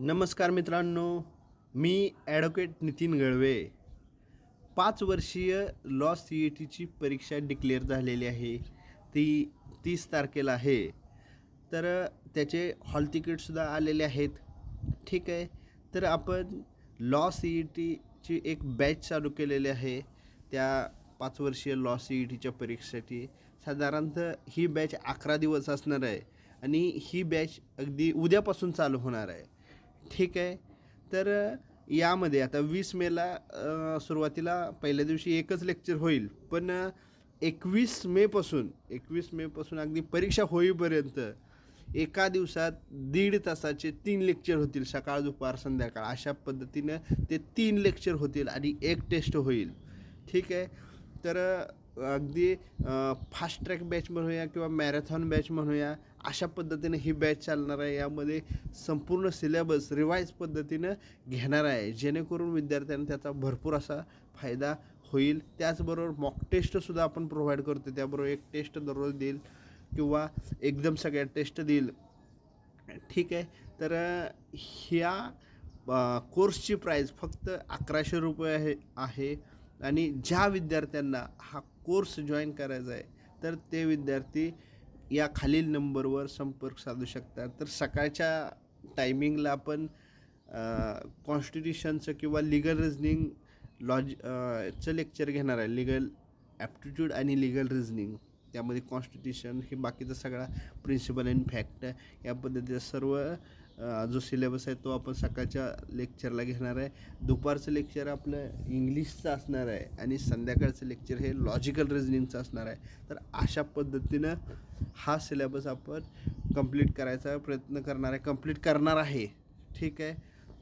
नमस्कार मित्रांनो मी ॲडव्होकेट नितीन गळवे. पाच वर्षीय लॉ सी ई टीची परीक्षा डिक्लेअर झालेली आहे. ती तीस तारखेला आहे. तर त्याचे हॉल तिकीटसुद्धा आलेले आहेत. ठीक आहे. तर आपण लॉ सी ई टीची एक बॅच चालू केलेली आहे. त्या पाच वर्षीय लॉ सी ई टीच्या परीक्षेसाठी. साधारणतः ही बॅच अकरा दिवस असणार आहे. आणि ही बॅच अगदी उद्यापासून चालू होणार आहे. ठीक आहे. तर यामध्ये आता वीस मेला सुरुवातीला पहिल्या दिवशी एकच लेक्चर होईल. पण एकवीस मेपासून एकवीस मेपासून अगदी परीक्षा होईपर्यंत एका दिवसात दीड तासाचे तीन लेक्चर होतील सकाळ दुपार संध्याकाळ. अशा पद्धतीनं ते तीन लेक्चर होतील आणि एक टेस्ट होईल. ठीक आहे. तर अगदी फास्ट ट्रॅक बॅच म्हणूया किंवा मॅरेथॉन बॅच म्हणूया अशा पद्धतीने ही बॅच चालणार आहे. यामध्ये संपूर्ण सिलेबस रिवाईज पद्धतीनं घेणार आहे. जेणेकरून विद्यार्थ्यांना त्याचा भरपूर असा फायदा होईल. त्याचबरोबर मॉक टेस्टसुद्धा आपण प्रोव्हाइड करतो त्याबरोबर एक टेस्ट दररोज देईल किंवा एकदम सगळ्या टेस्ट देईल. ठीक आहे. तर ह्या कोर्सची प्राईज फक्त अकराशे रुपये आहे आहे. आणि ज्या विद्यार्थ्यांना हा कोर्स जॉईन करायचा आहे तर ते विद्यार्थी या खालील नंबरवर संपर्क साधू शकतात. तर सकाळच्या टायमिंगला आपण कॉन्स्टिट्युशनचं किंवा लिगल रिझनिंग लॉज चं लेक्चर घेणार आहे. लिगल ॲप्टिट्यूड आणि लिगल रिझनिंग त्यामध्ये कॉन्स्टिट्युशन हे बाकीचा सगळा प्रिन्सिपल अँड फॅक्ट या पद्धतीचं सर्व जो सिलेबस आहे तो आपण सकाळच्या लेक्चरला घेणार आहे. दुपारचं लेक्चर आपलं इंग्लिशचं असणार आहे आणि संध्याकाळचं लेक्चर हे लॉजिकल रिझनिंगचं असणार आहे. तर अशा पद्धतीनं हा सिलेबस आपण कंप्लीट करायचा प्रयत्न करणार आहे. कंप्लीट करणार आहे. ठीक आहे?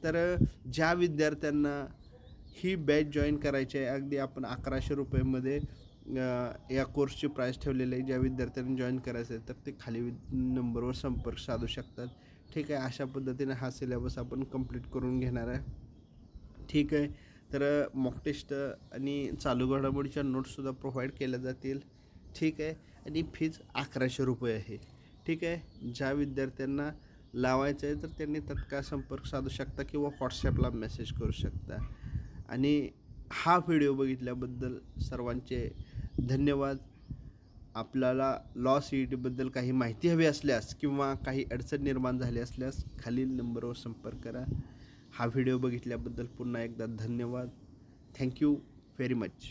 तर ज्या विद्यार्थ्यांना ही बॅच जॉईन करायची आहे अगदी आपण अकराशे रुपयेमध्ये या कोर्सची प्राईस ठेवलेली आहे. ज्या विद्यार्थ्यांनी जॉईन करायचं आहे तर ते खाली नंबरवर संपर्क साधू शकतात. ठीक आहे अशा पद्धतीने हा सिलेबस आपण कंप्लीट करून घेणार आहे. ठीक आहे तर मॉक टेस्ट आणि चालू घडामोडीच्या नोट्ससुद्धा प्रोव्हाइड केल्या जातील. ठीक आहे आणि फीज अकराशे रुपये आहे. ठीक आहे ज्या विद्यार्थ्यांना लावायचं आहे तर त्यांनी तत्काळ संपर्क साधू शकता किंवा व्हॉट्सॲपला मेसेज करू शकता. आणि हा व्हिडिओ बघितल्याबद्दल सर्वांचे धन्यवाद. आपल्याला लॉ सी ई टीबद्दल काही माहिती हवी असल्यास किंवा काही अडचण निर्माण झाली असल्यास खालील नंबरवर संपर्क करा. हा व्हिडिओ बघितल्याबद्दल पुन्हा एकदा धन्यवाद. Thank you very much